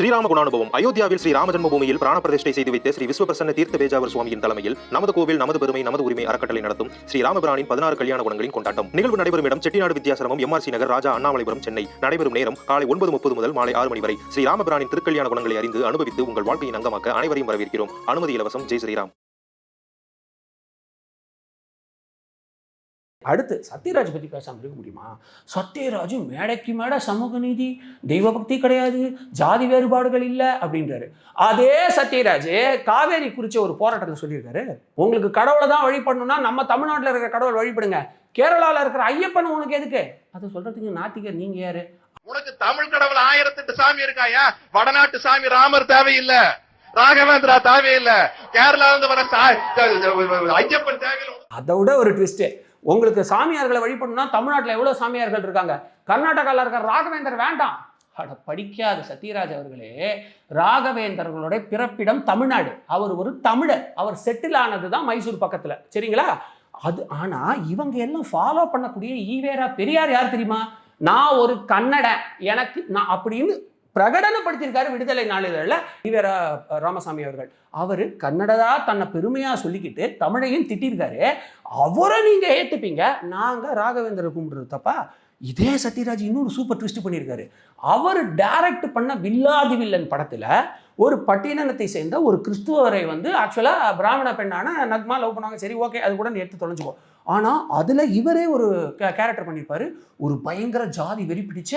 ஸ்ரீராம குணானுபவம். அயோத்தியாவில் ஸ்ரீ ராம ஜன்மபூமியில் பிராண பிரதிஷ்டை செய்து வைத்த ஸ்ரீ விஸ்வபிரசன்ன தீர்த்த பேஜாவர் சுவாமியின் தலைமையில் நமது கோவில் நமது பெருமை நமது உரிமை அறக்கட்டளை நடத்தும் ஸ்ரீ ராமபிரானின் பதினாறு கல்யாண குணங்களின் கொண்டாட்டம். நிகழ்வு நடைபெறும் இடம் செட்டிநாடு வித்தியாசிரமம் எம்ஆர்சி நகர் ராஜா அண்ணாமலைபுரம் சென்னை. நடைபெறும் நேரம் காலை ஒன்பது முப்பது முதல் மாலை ஆறு மணி வரை. ஸ்ரீ ராமபிரானின் திருக்கல்யாண குணங்களை அறிந்து அனுபவித்து உங்கள் வாழ்க்கையின் அங்கமாக்க அனைவரையும் வரவேற்கிறோம். அனுமதி இலவசம். ஜெய் ஸ்ரீராம். அடுத்து சத்யராஜ் பற்றி பேசாமல் இருக்க முடியுமா? சத்யராஜ் மேடைக்கு மேடை சமூக நீதி தெய்வ பக்தி கிடையாது ஜாதி வேறுபாடுகள் இல்லை அப்படின்றாரு. அதே சத்யராஜ் காவேரி குறித்த ஒரு போராட்டத்தில் சொல்லியிருக்காரு. உங்களுக்கு கடவுளை தான் வழிபடணும்னா நம்ம தமிழ்நாட்டில் இருக்கிற கடவுள் வழிபடுங்க. கேரளாவில் இருக்கிற ஐயப்பன் உனக்கு எதுக்கு? அதை சொல்றதுக்கு நாத்திகர் நீங்க யாரு? உனக்கு தமிழ் கடவுள் ஆயிரத்தெட்டு சாமி இருக்காயா? வடநாட்டு சாமி ராமர் தேவையில்ல. ராகவேந்திரா தேவையில்ல. கேரளால இருந்து வர ஐயப்பன் தேவையில்லை. அதை விட ஒரு ட்விஸ்ட்டு உங்களுக்கு சாமியார்களை வழிபடணும்னா தமிழ்நாட்டில் எவ்வளோ சாமியார்கள் இருக்காங்க? கர்நாடகாவில் இருக்கிற ராகவேந்தர் வேண்டாம். அட படிக்காத சத்யராஜ் அவர்களே ராகவேந்தர்களுடைய பிறப்பிடம் தமிழ்நாடு. அவர் ஒரு தமிழர். அவர் செட்டில் ஆனது தான் மைசூர் பக்கத்தில். சரிங்களா? அது ஆனால் இவங்க எல்லாம் ஃபாலோ பண்ணக்கூடிய ஈவேரா பெரியார் யார் தெரியுமா? நான் ஒரு கன்னடன் எனக்கு நான் அப்படின்னு பிரகடனப்படுத்தியிருக்காரு விடுதலை நாளிதழில் ஈவேரா ராமசாமி அவர்கள். அவர் கன்னடதா தன்னை பெருமையாக சொல்லிக்கிட்டு தமிழையும் திட்டிருக்காரு அவரை நீங்கள் ஏற்றுப்பீங்க நாங்கள் ராகவேந்திர கும்பிடுறது தப்பா? இதே சத்யராஜ் இன்னொரு சூப்பர் ட்விஸ்ட் பண்ணியிருக்காரு. அவர் டைரக்ட் பண்ண வில்லாதி வில்லன் படத்தில் ஒரு பட்டியலினத்தை சேர்ந்த ஒரு கிறிஸ்துவரை வந்து ஆக்சுவலாக பிராமண பெண்ணான நக்மா லவ் பண்ணுவாங்க. சரி ஓகே அது கூட எடுத்து தொலைஞ்சுக்கோ. ஆனால் அதில் இவரே ஒரு கேரக்டர் பண்ணியிருப்பார் ஒரு பயங்கர ஜாதி வெறி பிடிச்ச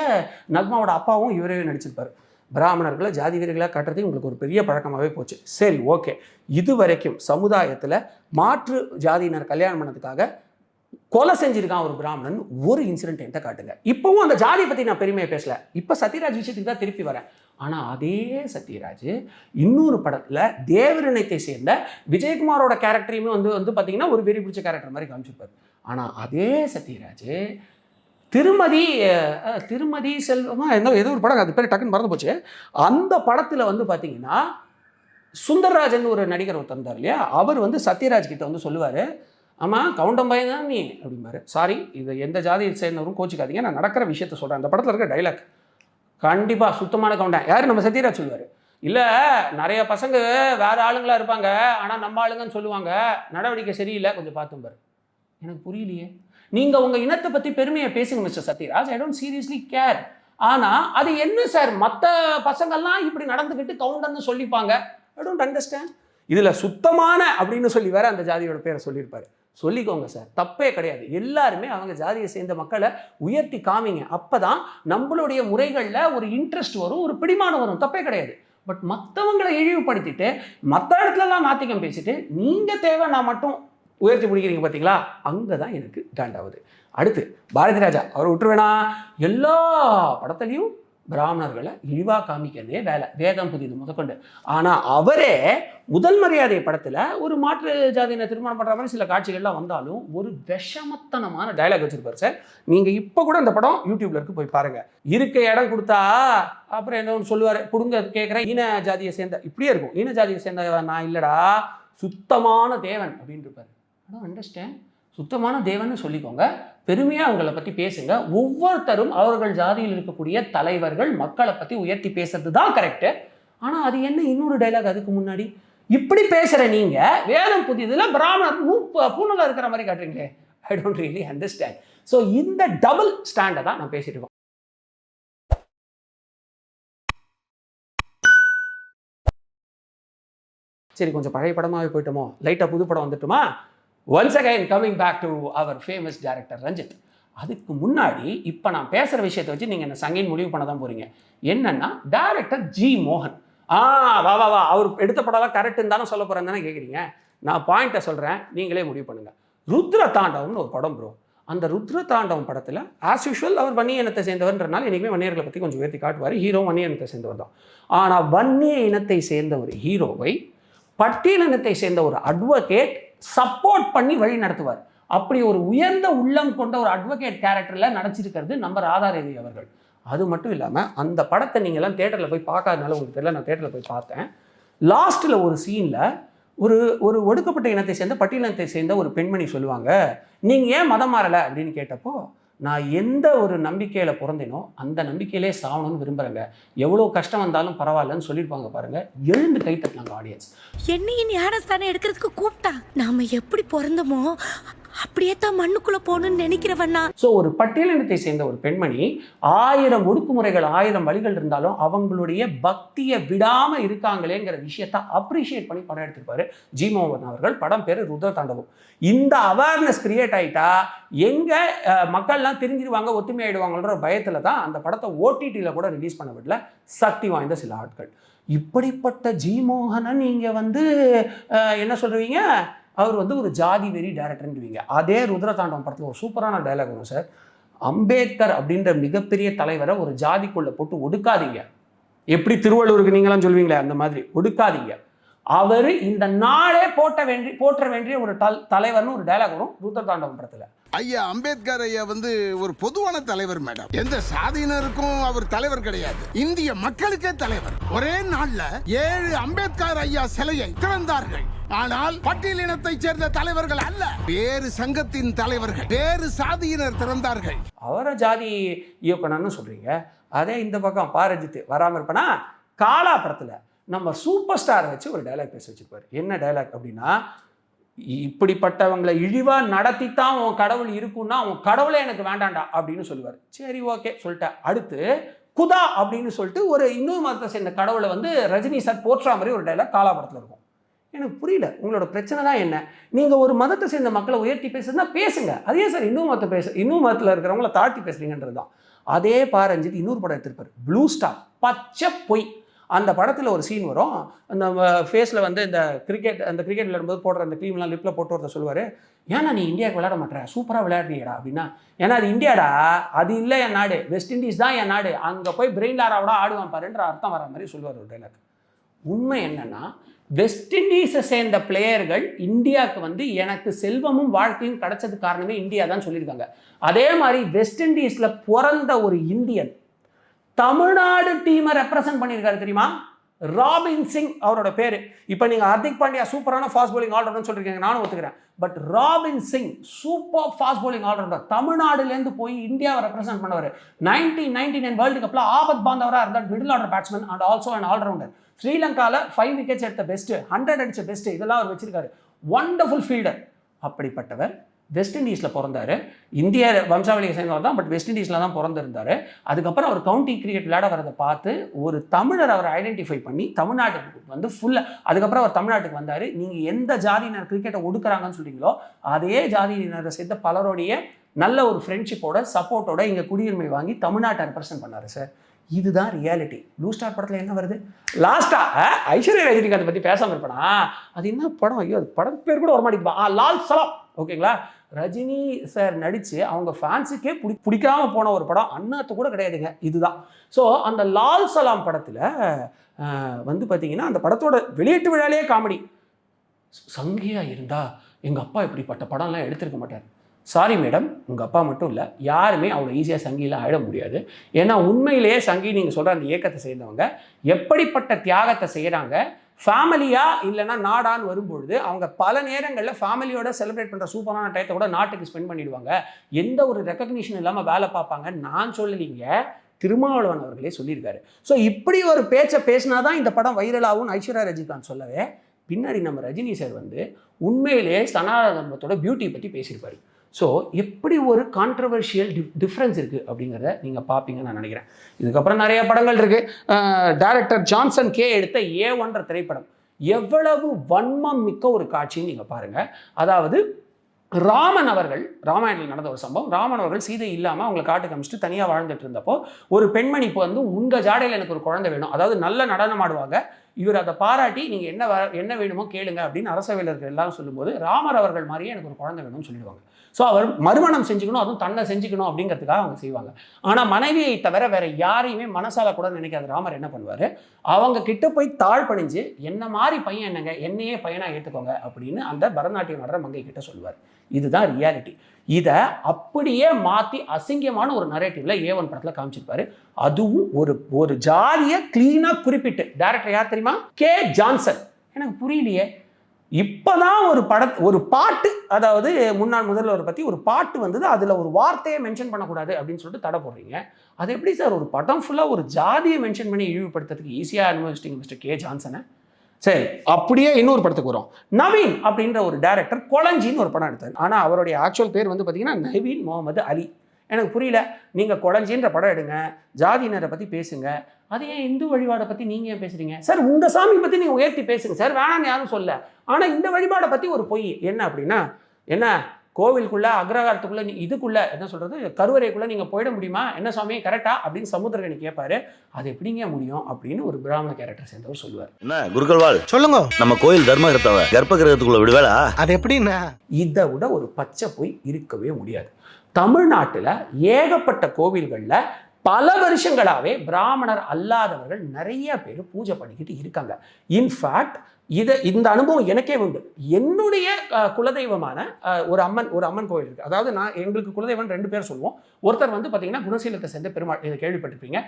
நக்மாவோட அப்பாவும் இவரே நடிச்சிருப்பார். பிராமணர்களை ஜாதி வீரர்களாக காட்டுறது உங்களுக்கு ஒரு பெரிய பழக்கமாகவே போச்சு. சரி ஓகே. இது வரைக்கும் சமுதாயத்தில் மாற்று ஜாதியினர் கல்யாணம் பண்ணதுக்காக கொலை செஞ்சிருக்கான் ஒரு பிராமணன் ஒரு இன்சிடென்ட் என்கிட்ட காட்டுங்க. இப்போவும் அந்த ஜாதியை பற்றி நான் பெருமையை பேசல. இப்போ சத்யராஜ் விஷயத்துக்கு தான் திருப்பி வரேன். ஆனால் அதே சத்யராஜ் இன்னொரு படத்தில் தேவரினத்தை சேர்ந்த விஜயகுமாரோட கேரக்டரையுமே வந்து வந்து பார்த்தீங்கன்னா ஒரு வெறி பிடிச்ச கேரக்டர் மாதிரி காமிச்சிருப்பார். ஆனால் அதே சத்யராஜ் திருமதி திருமதி செல்வமா ஏதோ ஏதோ ஒரு படம் அது பேர் டக்குன்னு மறந்து போச்சு. அந்த படத்தில் வந்து பார்த்தீங்கன்னா சுந்தர்ராஜன் ஒரு நடிகர் ஒருத்தர் இருந்தார் இல்லையா? அவர் வந்து சத்யராஜ் கிட்ட வந்து சொல்லுவார் ஆமாம் கவுண்டம் பையன் தான் நீ அப்படிம்பாரு. சாரி இது எந்த ஜாதியை சேர்ந்தவரும் கோச்சிக்காதீங்க. நான் நடக்கிற விஷயத்த சொல்கிறேன் அந்த படத்தில் இருக்க டைலாக் கண்டிப்பாக சுத்தமான கவுண்டன். யார் நம்ம சத்யராஜ் சொல்லுவார்? இல்லை நிறைய பசங்க வேற ஆளுங்களா இருப்பாங்க. ஆனால் நம்ம ஆளுங்கன்னு சொல்லுவாங்க. நடவடிக்கை சரியில்லை. கொஞ்சம் பார்த்தும்பாரு எனக்கு புரியலையே. நீங்கள் உங்கள் இனத்தை பற்றி பெருமையை பேசுங்க mister Sathyaraj I don't seriously care ஆனால் அது என்ன சார் மற்ற பசங்கள்லாம் இப்படி நடந்துக்கிட்டு கவுண்டர்னு சொல்லிப்பாங்க. ஐ டோன்ட் அண்டர்ஸ்டாண்ட் இதில் சுத்தமான அப்படின்னு சொல்லி வேற அந்த ஜாதியோட பேரை சொல்லியிருப்பாரு. சொல்லிக்கோங்க சார். தப்பே கிடையாது. எல்லாருமே அவங்க ஜாதியை சேர்ந்த மக்களை உயர்த்தி காமிங்க. அப்பதான் நம்மளுடைய முறைகளில் ஒரு இன்ட்ரெஸ்ட் வரும் ஒரு பிடிமானம் வரும். தப்பே கிடையாது. பட் மற்றவங்களை இழிவுபடுத்திட்டு மற்ற இடத்துலலாம் நாத்திகம் பேசிட்டு நீங்கள் தேவை நான் மட்டும் உயர்த்தி பிடிக்கிறீங்க பார்த்தீங்களா அங்கே தான் எனக்கு டேண்டாவது அடுத்து பாரதி ராஜா அவர் விட்டுருவேனா எல்லா படத்துலையும் பிராமணர்களை இழிவாக காமிக்கிறதே வேலை. வேதம் புதிது முதற்கொண்டு. ஆனால் அவரே முதல் மரியாதை படத்தில் ஒரு மாற்று ஜாதியினை திருமணம் பண்ணுற மாதிரி சில காட்சிகள்லாம் வந்தாலும் ஒரு விஷமத்தனமான டயலாக் வச்சுருப்பார் சார். நீங்கள் இப்போ கூட அந்த படம் யூடியூப்ல இருக்கு போய் பாருங்க. இருக்க இடம் கொடுத்தா அப்புறம் என்ன ஒன்று சொல்லுவார். கொடுங்க கேட்குறேன் ஈன ஜாதியை சேர்ந்த இப்படியே இருக்கும். ஈன ஜாதியை சேர்ந்த நான் இல்லைடா சுத்தமான தேவன் அப்படின்னு இருப்பார். ஆனால் அண்டர்ஸ்டாண்ட் சுத்தமான தேவன்னு சொல்லிக்கோங்க. பெருமையாக அவங்கள பற்றி பேசுங்க. ஒவ்வொருத்தரும் அவர்கள் ஜாதியில் இருக்கக்கூடிய தலைவர்கள் மக்களை பற்றி உயர்த்தி பேசுறது தான் கரெக்டு ஆனால் அது என்ன? இன்னொரு டைலாக் அதுக்கு முன்னாடி. இப்படி பேசுகிற நீங்கள் வேதம் புதியதில் பிராமணர் மூ- இருக்கிற மாதிரி காட்டுறீங்களே. I don't really understand so இந்த டபுள் ஸ்டாண்டை தான் நான் பேசிட்டு இருக்கோம். சரி கொஞ்சம் பழைய படமாகவே போயிட்டோமோ? லைட்டாக புது படம் வந்துட்டுமா? Once again coming back to our famous director Ranjith அதுக்கு முன்னாடி இப்போ நான் பேசுகிற விஷயத்தை வச்சு நீங்கள் என்ன சங்கின் முடிவு பண்ண தான் போகிறீங்க என்னன்னா டேரக்டர் ஜி மோகன் ஆ வா வா வா. அவர் எடுத்த படம்லாம் கரெக்டுன்னு தானே சொல்ல போகிறேன் தானே கேட்குறீங்க நான் பாயிண்ட்டை சொல்கிறேன் நீங்களே முடிவு பண்ணுங்கள் ருத்ர தாண்டவம்னு ஒரு படம் ப்ரோ அந்த ருத்ர தாண்டவம் படத்தில் ஆஸ் யூஷுவல் அவர் வன்னிய இனத்தை சேர்ந்தவர்ன்றனால என்றைக்குமே வன்னியர்களை பற்றி கொஞ்சம் உயர்த்தி காட்டுவார். ஹீரோ வன்னிய இனத்தை சேர்ந்தவர் தான். ஆனால் வன்னிய இனத்தை சேர்ந்த ஒரு ஹீரோவை பட்டியலினத்தை சேர்ந்த ஒரு அட்வொகேட் சப்போர்ட் பண்ணி வழி நடத்துவார். அப்படி ஒரு உயர்ந்த உள்ளம் கொண்ட ஒரு அட்வொகேட் கேரக்டரில் நடிச்சிருக்கிறது நம்ம ராதாரேவி அவர்கள். அது மட்டும் இல்லாமல் அந்த படத்தை நீங்கள்லாம் தேட்டரில் போய் பார்க்காதனால உங்களுக்கு தெரியல நான் தேட்டரில் போய் பார்த்தேன். லாஸ்ட்டில் ஒரு சீனில் ஒரு ஒரு ஒடுக்கப்பட்ட இனத்தை சேர்ந்த பட்டியலினத்தை சேர்ந்த ஒரு பெண்மணி சொல்லுவாங்க நீங்கள் ஏன் மதம் மாறலை? அப்படின்னு கேட்டப்போ நான் எந்த ஒரு நம்பிக்கையில் பிறந்தேனோ அந்த நம்பிக்கையிலே சாகணும்னு விரும்புகிறேங்க எவ்வளோ கஷ்டம் வந்தாலும் பரவாயில்லன்னு சொல்லியிருப்பாங்க பாருங்க. எழுந்து கை தட்டினாங்க ஆடியன்ஸ் என்னையும் ஞானஸ்தானம் எடுக்கிறதுக்கு கூப்பிட்டா? நாம எப்படி பிறந்தோமோ அப்படியே தான் மண்ணுக்குள்ள போகணும்னு நினைக்கிறவண்ணா. ஸோ ஒரு பட்டியலினத்தை சேர்ந்த ஒரு பெண்மணி ஆயிரம் ஒடுக்குமுறைகள் ஆயிரம் வழிகள் இருந்தாலும் அவங்களுடைய பக்தியை விடாம இருக்காங்களேங்கிற விஷயத்த அப்ரிஷியேட் பண்ணி படம் எடுத்திருப்பாரு ஜி மோகன் அவர்கள். படம் பேர் ருத்ர தாண்டவம் இந்த அவேர்னஸ் கிரியேட் ஆயிட்டா எங்க மக்கள்லாம் தெரிஞ்சிருவாங்க ஒத்துமை ஆயிடுவாங்கன்ற பயத்துல தான் அந்த படத்தை ஓடிடியில் கூட ரிலீஸ் பண்ண விடல. சக்தி வாய்ந்த சில ஆட்கள். இப்படிப்பட்ட ஜி மோகனை நீங்க வந்து என்ன சொல்றீங்க? அவர் வந்து ஒரு ஜாதி வெறி டேரக்டர்ன்றீங்க அதே ருத்ரதாண்டவம் படத்தில் ஒரு சூப்பரான டைலாக் வரும் சார். அம்பேத்கர் அப்படின்ற மிகப்பெரிய தலைவரை ஒரு ஜாதிக்குள்ளே போட்டு ஒடுக்காதீங்க. எப்படி திருவள்ளூருக்கு நீங்களாம் சொல்வீங்களே அந்த மாதிரி ஒடுக்காதீங்க. அவர் இந்த நாளே போட்ட வேண்டி போற்ற வேண்டிய ஒரு தல் தலைவர்னு ஒரு டைலாக் வரும் ருத்ரதாண்டவம் படத்தில். ஐயா அம்பேத்கர் ஐயா வந்து ஒரு பொதுவான தலைவர் மேடம். எந்த சாதியினருக்கும் அவர் தலைவர் கிடையாது. இந்திய மக்களுக்கே தலைவர். ஒரே நாள்ல ஏழு அம்பேத்கர் ஐயா சிலையை திறந்தார்கள். ஆனால் பட்டியலினத்தைச் சேர்ந்த தலைவர்கள் அல்ல. வேறு சங்கத்தின் தலைவர்கள் வேறு சாதியினர் திறந்தார்கள். அவரை ஜாதி இயக்குனர்னு சொல்றீங்க. அதே இந்த பக்கம் பாரஜித் வராமல் இருப்பனா? காலா படத்தில் நம்ம சூப்பர் ஸ்டாரை வச்சு ஒரு டைலாக் பேச வச்சிருப்பாரு. என்ன டைலாக் அப்படின்னா இப்படிப்பட்டவங்களை இழிவா நடத்தித்தான் உன் கடவுள் இருக்குன்னா உன் கடவுளே எனக்கு வேண்டாம்டா அப்படின்னு சொல்லுவார். சரி ஓகே சொல்லிட்டேன் அடுத்து குதா அப்படின்னு சொல்லிட்டு ஒரு இன்னொரு மதத்தை சேர்ந்த கடவுளை வந்து ரஜினி சார் போற்றா மாதிரி ஒரு டைலாக் காலாபுரத்தில் இருக்கும். எனக்கு புரியல. உங்களோட பிரச்சனை தான் என்ன? நீங்கள் ஒரு மதத்தை சேர்ந்த மக்களை உயர்த்தி பேசுறதுனா பேசுங்க. அதே சார் இன்னும் மதத்தை பேச இன்னும் மதத்தில் இருக்கிறவங்கள தாழ்த்தி பேசுறீங்கன்றது தான் அதே பாரஞ்சித் இன்னொரு படம் எடுத்திருப்பார். ப்ளூ ஸ்டார் பச்சை பொய். அந்த படத்தில் ஒரு சீன் வரும். அந்த ஃபேஸில் வந்து இந்த கிரிக்கெட் அந்த கிரிக்கெட் விளையாடும்போது போடுற அந்த க்ரீம்லாம் லிப்பில் போட்டு ஒருத்தர் சொல்லுவார் ஏன்னா நீ இந்தியாவுக்கு விளையாட மாட்டேற சூப்பராக விளையாடுறீடா அப்படின்னா ஏன்னா அது இந்தியாடா? அது இல்லை என் நாடு. வெஸ்ட் இண்டீஸ் தான் என் நாடு. அங்கே போய் பிரெயின் லாராவோட ஆடுவான் பாருன்ற அர்த்தம் வர மாதிரி சொல்லுவார் ஒரு டைலாக் உண்மை என்னென்னா வெஸ்ட் இண்டீஸை சேர்ந்த பிளேயர்கள் இந்தியாவுக்கு வந்து எனக்கு செல்வமும் வாழ்க்கையும் கிடைச்சது காரணமே இந்தியா தான் சொல்லியிருக்காங்க. அதே மாதிரி வெஸ்ட் இண்டீஸில் பிறந்த ஒரு இந்தியன் தமிழ்நாடு டீமை ரெப்ரசன்ட் பண்ணியிருக்காரு தெரியுமா? ராபின் சிங் அவரோட பேர். இப்போ நீங்கள் ஹர்திக் பாண்டியா சூப்பரான ஃபாஸ்ட் போலிங் ஆல்ரவுண்டர்னு சொல்லியிருக்கீங்க நானும் ஒத்துக்கிறேன். But Robin Singh super fast bowling allrounder. தமிழ்நாடுலேருந்து போய் இந்தியாவை ரெப்ரசென்ட் பண்ணவர். நைன்டீன் நைன்டி நைன் வேர்ல்டு கப்பில் ஆபத் பாந்தவராக இருந்தார் middle order batsman and also and allrounder ஸ்ரீலங்காவில் ஃபைவ் விக்கெட்ஸ் எடுத்த பெஸ்ட்டு ஹண்ட்ரட் அடித்த பெஸ்ட்டு இதெல்லாம் அவர் வச்சிருக்காரு. ஒண்டர்ஃபுல் ஃபீல்டர் அப்படிப்பட்டவர் வெஸ்ட் இண்டீஸில் பிறந்தாரு. இந்திய வம்சாவளியை சேர்ந்தவர் தான் பட் வெஸ்ட் இண்டீஸில் தான் பிறந்திருந்தார். அதுக்கப்புறம் அவர் கவுண்டி கிரிக்கெட் விளையாட வரதை பார்த்து ஒரு தமிழர் அவரை ஐடென்டிஃபை பண்ணி தமிழ்நாட்டுக்கு வந்து ஃபுல்லாக அதுக்கப்புறம் அவர் தமிழ்நாட்டுக்கு வந்தார். நீங்கள் எந்த ஜாதியினர் கிரிக்கெட்டை ஒடுக்குறாங்கன்னு சொல்கிறீங்களோ அதே ஜாதியினரை சேர்ந்த பலருடைய நல்ல ஒரு ஃப்ரெண்ட்ஷிப்போட சப்போர்ட்டோட இங்கே குடியுரிமை வாங்கி தமிழ்நாட்டை ரெப்ரசென்ட் பண்ணார் சார் இதுதான் ரியாலிட்டி ப்ளூ ஸ்டார் படத்தில் என்ன வருது? லாஸ்ட்டாக ஐஸ்வர்யா ரஜினிகாந்த் பற்றி பேசாமல் இருப்பேனா? அது என்ன படம்? ஐயோ அது படம் பேர் கூட வரமாட்டேங்குது. ஆ லால் சலாம். ஓகேங்களா? ரஜினி சார் நடித்து அவங்க ஃபேன்ஸுக்கே பிடி பிடிக்காம போன ஒரு படம் அண்ணாத்து கூட கிடையாதுங்க. இதுதான். ஸோ அந்த லால் சலாம் படத்தில் வந்து பார்த்தீங்கன்னா அந்த படத்தோட வெளியீட்டு விழாலேயே காமெடி சங்கியாக இருந்தால் எங்கள் அப்பா இப்படிப்பட்ட படம்லாம் எடுத்திருக்க மாட்டார். சாரி மேடம் உங்கள் அப்பா மட்டும் இல்லை யாருமே அவ்வளோ ஈஸியாக சங்கியில் ஆயிட முடியாது. ஏன்னா உண்மையிலேயே சங்கி நீங்கள் சொல்கிற அந்த இயக்கத்தை சேர்ந்தவங்க எப்படிப்பட்ட தியாகத்தை செய்கிறாங்க ஃபேமிலியா இல்லைன்னா நாடான்னு வரும்பொழுது அவங்க பல நேரங்களில் ஃபேமிலியோட செலிப்ரேட் பண்ணுற சூப்பரான டயத்தை கூட நாட்டுக்கு ஸ்பெண்ட் பண்ணிடுவாங்க. எந்த ஒரு ரெக்கக்னிஷன் இல்லாமல் வேலை பார்ப்பாங்க நான் சொல்லலீங்க. திருமாவளவன் அவர்களே சொல்லியிருக்காரு. ஸோ இப்படி ஒரு பேச்சை பேசினா தான் இந்த படம் வைரலாகவும் ஐஸ்வர்யா ரஜினிகாந்த் சொல்லவே பின்னாடி நம்ம ரஜினி சார் வந்து உண்மையிலேயே சனாதனத்தோட பியூட்டி பற்றி பேசியிருப்பாரு. ஸோ எப்படி ஒரு கான்ட்ரவர்ஷியல் டிஃப்ரென்ஸ் இருக்குது அப்படிங்கிறத நீங்கள் பார்ப்பீங்கன்னு நான் நினைக்கிறேன். இதுக்கப்புறம் நிறைய படங்கள் இருக்குது டேரக்டர் ஜான்சன் கே எடுத்த ஏ ஒன்ற திரைப்படம். எவ்வளவு வன்மம் மிக்க ஒரு காட்சின்னு நீங்கள் பாருங்கள் அதாவது ராமன் அவர்கள் ராமாயணத்தில் நடந்த ஒரு சம்பவம். ராமன் அவர்கள் சீதை இல்லாமல் அவங்களை காட்டு காமிச்சிட்டு தனியாக வாழ்ந்துட்டு இருந்தப்போ ஒரு பெண்மணி இப்போ வந்து உங்கள் ஜாடையில் எனக்கு ஒரு குழந்தை வேணும். அதாவது நல்ல நடனம் ஆடுவாங்க இவர் அதை பாராட்டி நீங்கள் என்ன வ- என்ன வேணுமோ கேளுங்க அப்படின்னு அரசவையில் இருக்கிற எல்லாரும் சொல்லும்போது ராமர் அவர்கள் மாதிரியே எனக்கு ஒரு குழந்தை வேணும்னு சொல்லிடுவாங்க. ஸோ அவர் மறுமணம் செஞ்சுக்கணும் அதுவும் தன்னை செஞ்சுக்கணும் அப்படிங்கிறதுக்காக அவங்க செய்வாங்க. ஆனால் மனைவியை தவிர வேற யாரையுமே மனசால கூட நினைக்காத ராமர் என்ன பண்ணுவார்? அவங்க கிட்ட போய் தாழ் பணிஞ்சு என்ன மாதிரி பையன் என்னங்க? என்னையே பையனாக ஏற்றுக்கோங்க அப்படின்னு அந்த பரதநாட்டியம் நடுற மங்கை கிட்ட சொல்லுவார். இதுதான் ரியாலிட்டி இதை அப்படியே மாற்றி அசிங்கமான ஒரு நரேட்டிவ்ல ஒன் படத்தில் காமிச்சிருப்பாரு. அதுவும் ஒரு ஒரு ஜாதியை க்ளீனாக குறிப்பிட்டு டேரக்டர் யார் தெரியுமா? கே ஜான்சன் எனக்கு புரியலையே. இப்போதான் ஒரு பட ஒரு பாட்டு அதாவது முன்னாள் முதல்வர் பற்றி ஒரு பாட்டு வந்தது அதில் ஒரு வார்த்தையை மென்ஷன் பண்ணக்கூடாது அப்படின்னு சொல்லிட்டு தடை போடுறீங்க. அது எப்படி சார் ஒரு படம் ஃபுல்லாக ஒரு ஜாதியை மென்ஷன் பண்ணி இழிவுபடுத்துறதுக்கு ஈஸியாக அனுபவிச்சிட்டிங்க மிஸ்டர் கே ஜான்சனை சரி அப்படியே இன்னொரு படத்துக்கு வரும் நவீன் அப்படின்ற ஒரு டேரக்டர் கொளஞ்சின்னு ஒரு படம் எடுத்தார். ஆனால் அவருடைய ஆக்சுவல் பேர் வந்து பார்த்தீங்கன்னா நவீன் முகமது அலி. எனக்கு புரியல நீங்கள் கொளஞ்சின்ற படம் எடுங்க ஜாதியினரை பற்றி பேசுங்க அது ஏன் இந்து வழிபாடை பத்தி நீங்க ஏன் பேசுறீங்க? சார் உங்க சாமி பத்தி நீங்க உயர்த்தி பேசுங்க சார். வேணாம்னு யாரும் சொல்ல. ஆனா இந்த வழிபாடை பத்தி ஒரு பொய். என்ன அப்படின்னா என்ன? கோவிலுக்குள்ள அக்ரகாரத்துக்குள்ள நீ இதுக்குள்ள என்ன சொல்றது? கருவறைக்குள்ள நீங்க போயிட முடியுமா? என்ன சாமி கரெக்டா அப்படின்னு சமுத்திரகனி கேட்பாரு அது எப்படிங்க முடியும் அப்படின்னு ஒரு பிராமண கேரக்டர் சேர்ந்தவர் சொல்லுவார். என்ன குருக்கள்வாள் சொல்லுங்க. நம்ம கோயில் தர்மகர்த்தாவ கர்ப்ப கிரகத்துக்குள்ள விடுவேளா? அது எப்படின்னா இதை விட ஒரு பச்சை பொய் இருக்கவே முடியாது. தமிழ்நாட்டில் ஏகப்பட்ட கோவில்களில் பல வருஷங்களாகவே பிராமணர் அல்லாதவர்கள் நிறைய பேர் பூஜை பண்ணிக்கிட்டு இருக்காங்க இன்ஃபேக்ட் இதை இந்த அனுபவம் எனக்கே உண்டு. என்னுடைய குலதெய்வமான ஒரு அம்மன் ஒரு அம்மன் கோயில் இருக்குது அதாவது நான் எங்களுக்கு குலதெய்வம் ரெண்டு பேர் சொல்லுவோம். ஒருத்தர் வந்து பார்த்தீங்கன்னா குணசீலத்தை சேர்ந்த பெருமாள் இதை கேள்விப்பட்டிருப்பீங்க.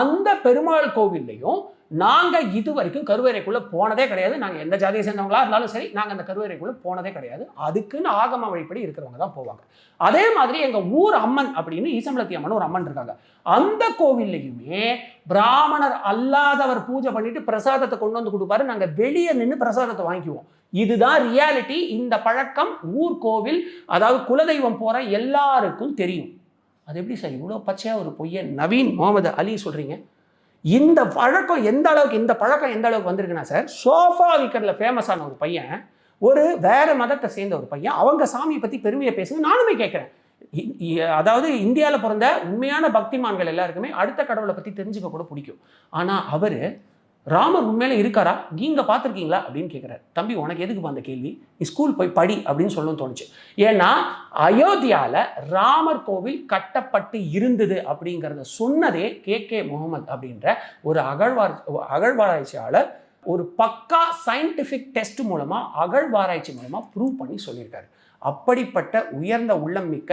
அந்த பெருமாள் கோவில்லையும் நாங்கள் இது வரைக்கும் கருவறைக்குள்ளே போனதே கிடையாது. நாங்கள் எந்த ஜாதியை சேர்ந்தவங்களா இருந்தாலும் சரி நாங்கள் அந்த கருவறைக்குள்ளே போனதே கிடையாது. அதுக்குன்னு ஆகம வழிப்படி இருக்கிறவங்க தான் போவாங்க. அதே மாதிரி எங்கள் ஊர் அம்மன் அப்படின்னு ஈசம்பளத்தி அம்மன் ஒரு அம்மன் இருக்காங்க. அந்த கோவில்லையுமே பிராமணர் அல்லாதவர் பூஜை பண்ணிட்டு பிரசாதத்தை கொண்டு வந்து கொடுப்பாரு. நாங்கள் வெளியே நின்று பிரசாதத்தை வாங்கிக்குவோம். இதுதான் ரியாலிட்டி இந்த பழக்கம் ஊர் கோவில் அதாவது குலதெய்வம் போகிற எல்லாருக்கும் தெரியும். அது எப்படி சார்? இவ்வளோ பச்சையாக ஒரு பொய்யன் நவீன் முகமது அலி சொல்கிறீங்க இந்த பழக்கம் எந்த அளவுக்கு இந்த பழக்கம் எந்த அளவுக்கு வந்திருக்குன்னா சார் சோஃபா விற்கிறதுல ஃபேமஸான ஒரு பையன் ஒரு வேற மதத்தை சேர்ந்த ஒரு பையன் அவங்க சாமியை பற்றி பெருமையை பேசுங்க நானுமே கேட்குறேன். அதாவது இந்தியாவில் பிறந்த உண்மையான பக்திமான்கள் எல்லாருக்குமே அடுத்த கடவுளை பற்றி தெரிஞ்சுக்க கூட பிடிக்கும். ஆனால் அவர் ராமர் உண்மையில இருக்காரா? நீங்க பார்த்துருக்கீங்களா? அப்படின்னு கேட்குறாரு தம்பி உனக்கு எதுக்கு அந்த கேள்வி? நீ ஸ்கூல் போய் படி அப்படின்னு சொல்லணும் தோணுச்சு. ஏன்னா அயோத்தியால ராமர் கோவில் கட்டப்பட்டு இருந்தது அப்படிங்கிறத சொன்னதே கே கே முகமது அப்படின்ற ஒரு அகழ்வார் அகழ்வாராய்ச்சியாளர் ஒரு பக்கா சயின்டிஃபிக் டெஸ்ட் மூலமாக அகழ்வாராய்ச்சி மூலமாக ப்ரூவ் பண்ணி சொல்லியிருக்காரு. அப்படிப்பட்ட உயர்ந்த உள்ளம் மிக்க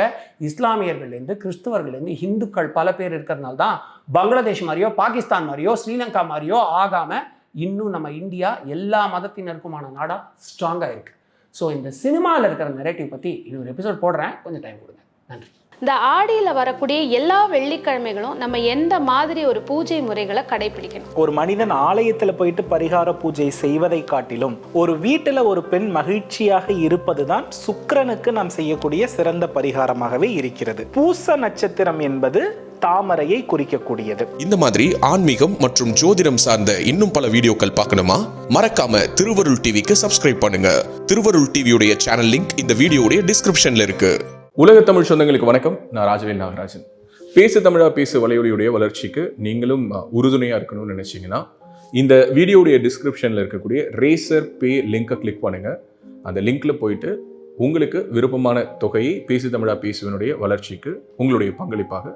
இஸ்லாமியர்கள்லேருந்து கிறிஸ்துவர்கள்லேருந்து இந்துக்கள் பல பேர் இருக்கிறதுனால தான் பங்களாதேஷ் மாதிரியோ பாகிஸ்தான் மாதிரியோ ஸ்ரீலங்கா மாதிரியோ ஆகாமல் இன்னும் நம்ம இந்தியா எல்லா மதத்தினருக்குமான நாடாக ஸ்ட்ராங்காக இருக்குது ஸோ இந்த சினிமாவில் இருக்கிற நெரேட்டிவ் பற்றி இன்னொரு எபிசோட் போடுறேன். கொஞ்சம் டைம் கொடுங்க. நன்றி. இந்த ஆடியில் வரக்கூடிய எல்லா வெள்ளிக்கிழமைகளும் நம்ம எந்த மாதிரி ஒரு பூஜை முறைகளை கடைபிடிக்கணும் ஒரு மனிதன் ஆலயத்தில் போயிட்டு பரிகார பூஜை செய்வதை காட்டிலும் ஒரு வீட்டில் ஒரு பெண் மகிழ்ச்சியாக இருப்பதுதான் சுக்கரனுக்கு நாம் செய்யக்கூடிய சிறந்த பரிகாரமாகவே இருக்கிறது. பூச நட்சத்திரம் என்பது தாமரையை குறிக்கக்கூடியது. இந்த மாதிரி ஆன்மீகம் மற்றும் ஜோதிடம் சார்ந்த இன்னும் பல வீடியோக்கள் பார்க்கணுமா? மறக்காம திருவருள் டிவிக்கு சப்ஸ்கிரைப் பண்ணுங்க. திருவருள் டிவியுடைய சேனல் லிங்க் இந்த வீடியோடைய டிஸ்கிரிப்ஷன்ல இருக்கு. உலக தமிழ் சொந்தங்களுக்கு வணக்கம். நான் ராஜவேல் நாகராஜன். பேசு தமிழா பேசு வலையொலியுடைய வளர்ச்சிக்கு நீங்களும் அஹ், உறுதுணையா இருக்கணும்னு நினைச்சீங்கன்னா இந்த வீடியோடைய டிஸ்கிரிப்ஷன்ல இருக்கக்கூடிய ரேசர் பே லிங்கை கிளிக் பண்ணுங்க. அந்த லிங்க்ல போயிட்டு உங்களுக்கு விருப்பமான தொகையை பேசு தமிழா பேசுவனுடைய வளர்ச்சிக்கு உங்களுடைய பங்களிப்பாக